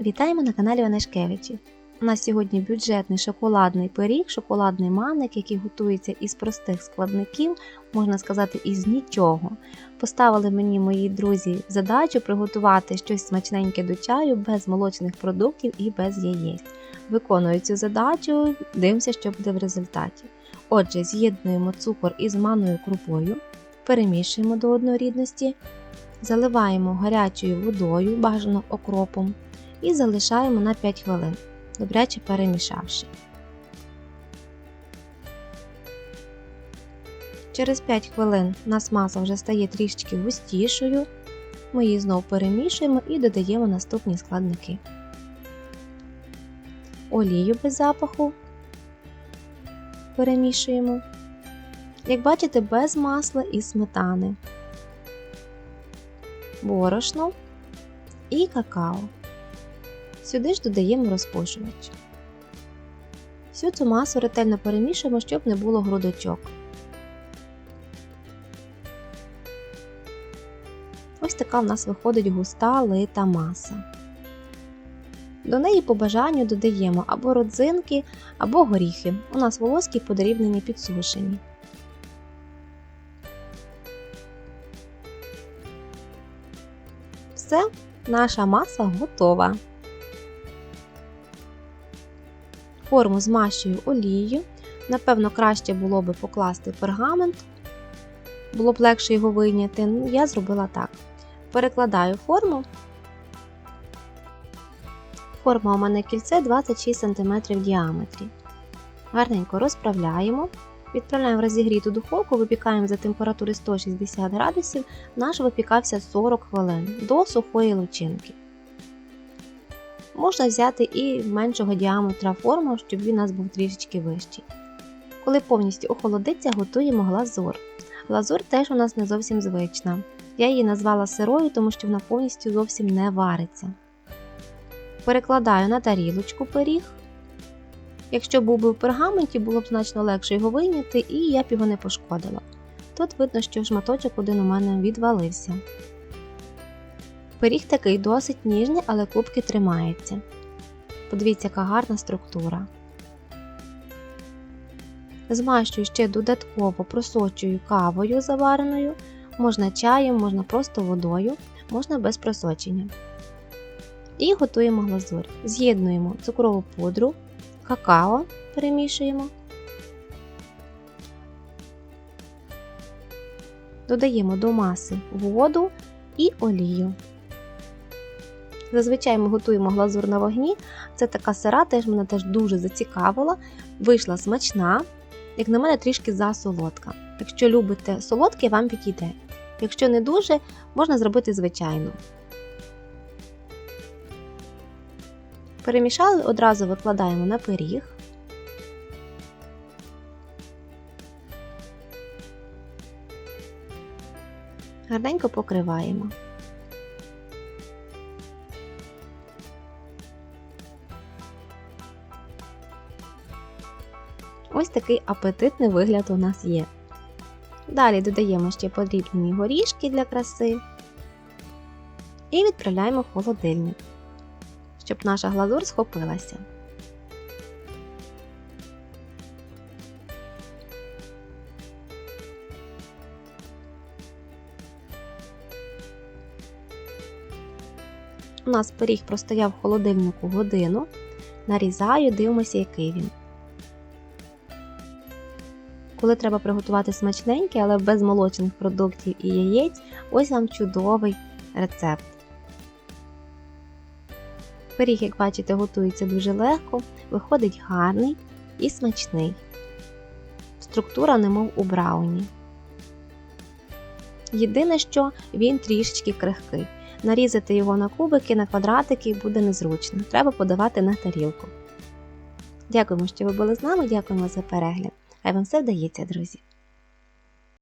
Вітаємо на каналі Онешкевичів. У нас сьогодні бюджетний шоколадний пиріг, шоколадний маник, який готується із простих складників, можна сказати, із нічого. Поставили мені мої друзі задачу приготувати щось смачненьке до чаю без молочних продуктів і без яєць. Виконую цю задачу, дивимося, що буде в результаті. Отже, з'єднуємо цукор із манною крупою, перемішуємо до однорідності, заливаємо гарячою водою, бажано окропом і залишаємо на 5 хвилин, добряче перемішавши. Через 5 хвилин у нас маса вже стає трішечки густішою. Ми її знову перемішуємо і додаємо наступні складники. Олію без запаху перемішуємо. Як бачите, без масла і сметани, борошно і какао. Сюди ж додаємо розпушувач. Всю цю масу ретельно перемішуємо, щоб не було грудочок. Ось така в нас виходить густа лита маса. До неї по бажанню додаємо або родзинки, або горіхи. У нас волоски подрібнені підсушені. Все, наша маса готова. Форму змащую олією. Напевно, краще було би покласти пергамент, було б легше його вийняти. Ну, я зробила так. Перекладаю форму. Форма у мене кільце 26 см в діаметрі. Гарненько розправляємо. Відправляємо в розігріту духовку, випікаємо за температури 160 градусів, наш випікався 40 хвилин до сухої лучинки. Можна взяти і меншого діаметра форму, щоб він у нас був трішечки вищий. Коли повністю охолодиться, готуємо глазур. Глазур теж у нас не зовсім звична. Я її назвала сирою, тому що вона повністю зовсім не вариться. Перекладаю на тарілочку пиріг. Якщо був би в пергаменті, було б значно легше його вийняти, і я б його не пошкодила. Тут видно, що шматочок один у мене відвалився. Пиріг такий досить ніжний, але кубки тримається. Подивіться, яка гарна структура. Змащую ще додатково просочую кавою завареною, можна чаєм, можна просто водою, можна без просочення. І готуємо глазурь. З'єднуємо цукрову пудру, какао перемішуємо. Додаємо до маси воду і олію. Зазвичай ми готуємо глазур на вогні. Це така сира, теж мене теж дуже зацікавила. Вийшла смачна, як на мене, трішки засолодка. Якщо любите солодке, вам підійде. Якщо не дуже, можна зробити звичайну. Перемішали, одразу викладаємо на пиріг. Гарненько покриваємо. Ось такий апетитний вигляд у нас є. Далі додаємо ще подрібнені горішки для краси і відправляємо в холодильник, щоб наша глазур схопилася. У нас пиріг простояв в холодильнику годину. Нарізаю, дивимося, який він. Коли треба приготувати смачненьке, але без молочних продуктів і яєць, ось вам чудовий рецепт. Пиріг, як бачите, готується дуже легко, виходить гарний і смачний. Структура немов у брауні. Єдине, що він трішечки крихкий. Нарізати його на кубики, на квадратики буде незручно. Треба подавати на тарілку. Дякуємо, що ви були з нами, дякуємо за перегляд. Хай вам все вдається, друзі!